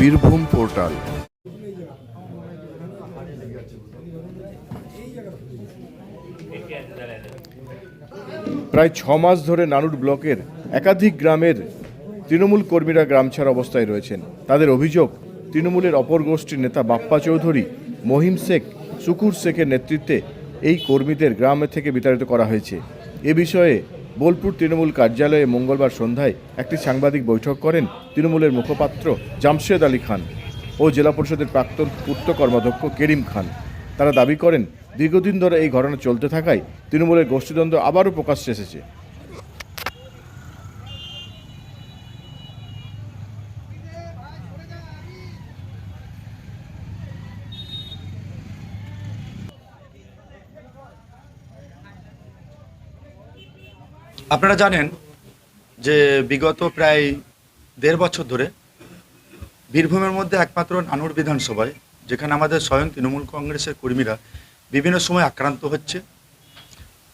Birbhum portal. প্রায় ছ মাস ধরে নানুর ব্লকের একাধিক গ্রামের তৃণমূল কর্মীরা গ্রাম ছাড়া অবস্থায় রয়েছেন। তাদের অভিযোগ, তৃণমূলের অপর গোষ্ঠীর নেতা বাপ্পা চৌধুরী, মহিম শেখ, সুকুর শেখের নেতৃত্বে এই কর্মীদের গ্রামে থেকে বিতাড়িত করা হয়েছে। এ বিষয়ে বোলপুর তৃণমূল কার্যালয়ে মঙ্গলবার সন্ধ্যায় একটি সাংবাদিক বৈঠক করেন তৃণমূলের মুখপাত্র জামশেদ আলী খান ও জেলা পরিষদের প্রাক্তন পূর্ত কর্মাধ্যক্ষ কেরিম খান। তারা দাবি করেন, দীর্ঘদিন ধরে এই ঘটনা চলতে থাকায় তৃণমূলের গোষ্ঠীদ্বন্দ্ব আবারও প্রকাশ্যে এসেছে। আপনারা জানেন যে বিগত প্রায় দেড় বছর ধরে বীরভূমের মধ্যে একমাত্র নানুর বিধানসভায়, যেখানে আমাদের স্বয়ং তৃণমূল কংগ্রেসের কর্মীরা বিভিন্ন সময় আক্রান্ত হচ্ছে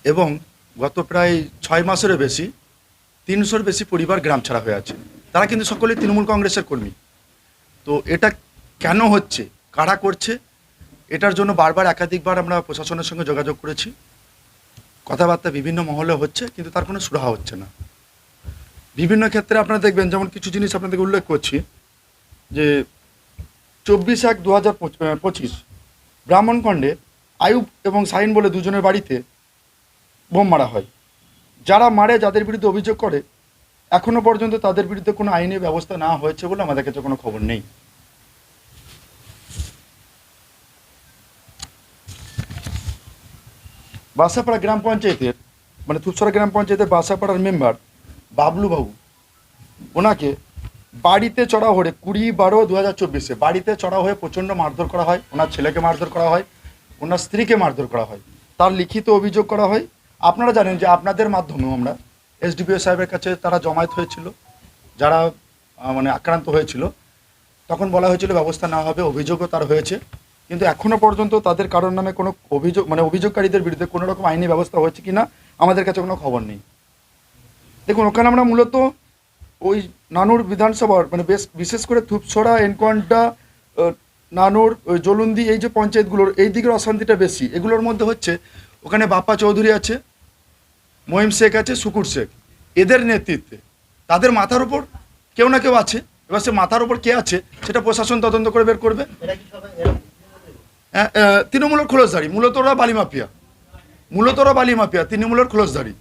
এবং গত প্রায় ছয় মাসেরও বেশি, তিনশোর বেশি পরিবার গ্রাম ছাড়া হয়ে আছে। তারা কিন্তু সকলেই তৃণমূল কংগ্রেসের কর্মী। তো এটা কেন হচ্ছে? কারা করছে? এটার জন্য বারবার একাধিকবার আমরা প্রশাসনের সঙ্গে যোগাযোগ করেছি। কথাবার্তা বিভিন্ন মহলে হচ্ছে, কিন্তু তার কোনো সুরাহা হচ্ছে না। বিভিন্ন ক্ষেত্রে আপনারা দেখবেন, যেমন কিছু জিনিস আপনাদেরকে উল্লেখ করছি, যে চব্বিশ এক দু হাজার পঁচিশ ব্রাহ্মণখণ্ডে আয়ুব এবং সাইন বলে দুজনের বাড়িতে বোম মারা হয়। যারা মারে, যাদের বিরুদ্ধে অভিযোগ করে, এখনও পর্যন্ত তাদের বিরুদ্ধে কোনো আইনি ব্যবস্থা না হয়েছে বলে আমাদের কাছে কোনো খবর নেই। বাসাপাড়া গ্রাম পঞ্চায়েতের মানে তুপসরা গ্রাম পঞ্চায়েতের বাসাপাড়ার মেম্বার বাবলু বাবু। ওনাকে বাড়িতে চড়া হয়ে কুড়ি বারো দু হাজার চব্বিশে, বাড়িতে চড়া হয়ে প্রচণ্ড মারধর করা হয়, ওনার ছেলেকে মারধর করা হয়, ওনার স্ত্রীকে মারধর করা হয়, তার লিখিত অভিযোগ করা হয়। আপনারা জানেন যে আপনাদের মাধ্যমেও আমরা এসডিপিও সাহেবের কাছে তারা জমায়েত হয়েছিল, যারা মানে আক্রান্ত হয়েছিল। তখন বলা হয়েছিল ব্যবস্থা না হবে, অভিযোগও তার হয়েছে। কিন্তু এখনও পর্যন্ত তাদের কারোর নামে কোনো অভিযোগ মানে অভিযোগকারীদের বিরুদ্ধে কোনো রকম আইনি ব্যবস্থা হয়েছে কি না আমাদের কাছে কোনো খবর নেই। দেখুন, ওখানে আমরা মূলত ওই নানুর বিধানসভার মানে বেশ বিশেষ করে থুপছড়া এনকোয়ান্টা নানুর জলুন্দি, এই যে পঞ্চায়েতগুলোর, এই দিকের অশান্তিটা বেশি। এগুলোর মধ্যে হচ্ছে ওখানে বাপ্পা চৌধুরী আছে, মহিম শেখ আছে সুকুর শেখ। এদের নেতৃত্বে। তাদের মাথার উপর কেউ না কেউ আছে। এবার সে মাথার উপর কে আছে, সেটা প্রশাসন তদন্ত করে বের করবে। তৃণমূলের খোলসদারি মূলত ওরা বালি মাফিয়া। মূলত ওরা বালি মাফিয়া, তৃণমূলের খোলসদারি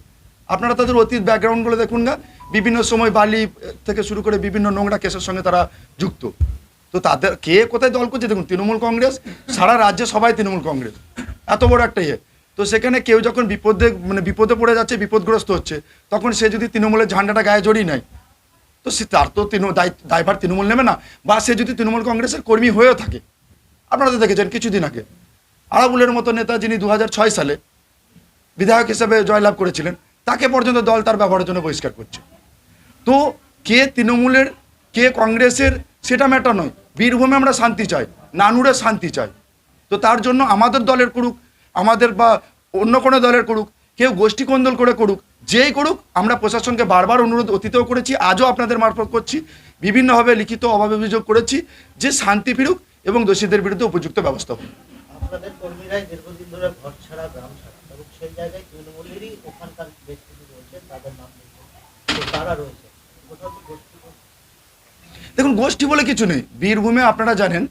আপনারা তাদের অতীত ব্যাকগ্রাউন্ডগুলো দেখুন না বিভিন্ন সময় বালি থেকে শুরু করে বিভিন্ন নোংরা কেসের সঙ্গে তারা যুক্ত। তো তাদের, কে কোথায় দল করছে দেখুন, তৃণমূল কংগ্রেস, সারা রাজ্যে সবাই তৃণমূল কংগ্রেস। এত বড় একটা ইয়ে। তো সেখানে কেউ যখন বিপদে মানে বিপদে পড়ে যাচ্ছে, বিপদগ্রস্ত হচ্ছে, তখন সে যদি তৃণমূলের ঝান্ডাটা গায়ে জড়িয়ে নেয়, তো সে তার তো তৃণ, দায়- দায়ভার তৃণমূল নেবে না, বা সে যদি তৃণমূল কংগ্রেসের কর্মী হয়েও থাকে আপনারা তো দেখেছেন কিছুদিন আগে। আরাবুলের মতো নেতা যিনি দু হাজার ছয় সালে বিধায়ক হিসেবে জয়লাভ করেছিলেন, তাকে পর্যন্ত দল তার ব্যবহারের জন্য বহিষ্কার করছে। তো কে তৃণমূলের, কে কংগ্রেসের, সেটা ম্যাটার নয়। বীরভূমে আমরা শান্তি চাই, নানুরে শান্তি চাই। তো তার জন্য আমাদের দলের করুক, আমাদের বা অন্য কোনো দলের করুক, কেউ গোষ্ঠী কন্দল করে করুক, যেই করুক, আমরা প্রশাসনকে বারবার অনুরোধ অতীতেও করেছি, আজও আপনাদের মারফত করছি, বিভিন্নভাবে লিখিত অভাব অভিযোগ করেছি, যে শান্তি ফিরুক এবং দোষীদের বিরুদ্ধে উপযুক্ত ব্যবস্থা হোক। আপনাদের কর্মীরাই দীর্ঘদিন ধরে ঘর ছাড়া গ্রাম ছাড়া এবং সেই জায়গায় তৃণমূলেরই ওখানকার ব্যক্তিটি রয়েছে তাদের নাম তারা রয়েছে। কোথাও কি গোষ্ঠী দেখুন গোষ্ঠী বলে কিছু নেই। বীরভূমে আপনারা জানেন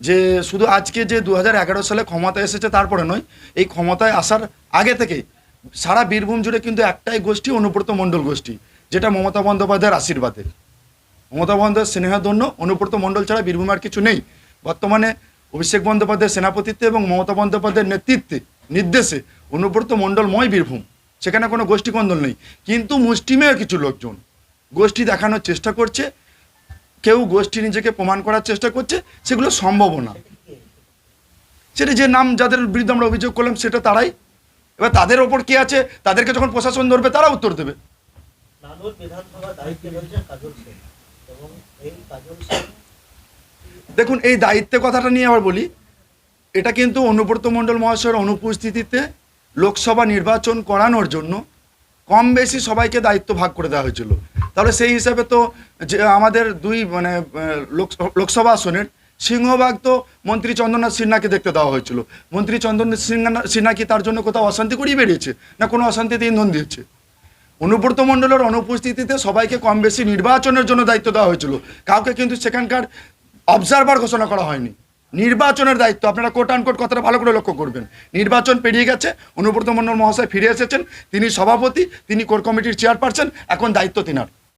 যে শুধু আজকে যে দু হাজার এগারো সালে ক্ষমতায় এসেছে তারপরে নয় এই ক্ষমতায় আসার আগে থেকে সারা বীরভূম জুড়ে কিন্তু একটাই গোষ্ঠী অনুব্রত মণ্ডল গোষ্ঠী যেটা মমতা বন্দ্যোপাধ্যায়ের আশীর্বাদে। মমতা বন্দ্যোপাধ্যায়ের স্নেহধন্য অনুব্রত মণ্ডল ছাড়া বীরভূমে আর কিছু নেই। বর্তমানে অভিষেক বন্দ্যোপাধ্যায়ের সেনাপতিত্বে এবং মমতা বন্দ্যোপাধ্যায়ের নেতৃত্বে, নির্দেশে অনুব্রত মণ্ডলময় বীরভূম। সেখানে কোনো গোষ্ঠী কন্দল নেই। কিন্তু মুষ্টিমেয় কিছু লোকজন গোষ্ঠী দেখানোর চেষ্টা করছে। কেউ গোষ্ঠী নিজেকে প্রমাণ করার চেষ্টা করছে। সেগুলো সম্ভব না। সেটা যে নাম যাদের বিরুদ্ধে আমরা অভিযোগ করলাম সেটা তারাই। এবার তাদের ওপর কে আছে? তাদেরকে যখন প্রশাসন ধরবে, তারা উত্তর দেবে। এবং এই কাজল সেন দেখুন, এই দায়িত্বের কথাটা নিয়ে আবার বলি। এটা কিন্তু অনুব্রত মণ্ডল মহাশয়ের অনুপস্থিতিতে লোকসভা নির্বাচন করানোর জন্য কম বেশি সবাইকে দায়িত্ব ভাগ করে দেওয়া হয়েছিল। তাহলে সেই হিসাবে তো যে আমাদের দুই মানে লোকসভা আসনের সিংহভাগ তো মন্ত্রী চন্দ্রনাথ সিনহাকে দেখতে দেওয়া হয়েছিল। মন্ত্রী চন্দ্রনাথ সিনহা সিনহা কি তার জন্য কোথাও অশান্তি করিয়ে বেরিয়েছে না কোনো অশান্তিতে ইন্ধন দিয়েছে? অনুব্রত মণ্ডলের অনুপস্থিতিতে সবাইকে কম বেশি নির্বাচনের জন্য দায়িত্ব দেওয়া হয়েছিল। কাউকে কিন্তু সেখানকার অবজারভার ঘোষণা করা হয়নি। নির্বাচনের দায়িত্ব, আপনারা কোট আন কোট কথাটা ভালো করে লক্ষ্য করবেন। নির্বাচন পেরিয়ে গেছে, অনুব্রত মণ্ডল মহাশয় ফিরে এসেছেন, তিনি সভাপতি, তিনি কোর কমিটির চেয়ারপারসন এখন দায়িত্ব তিনার।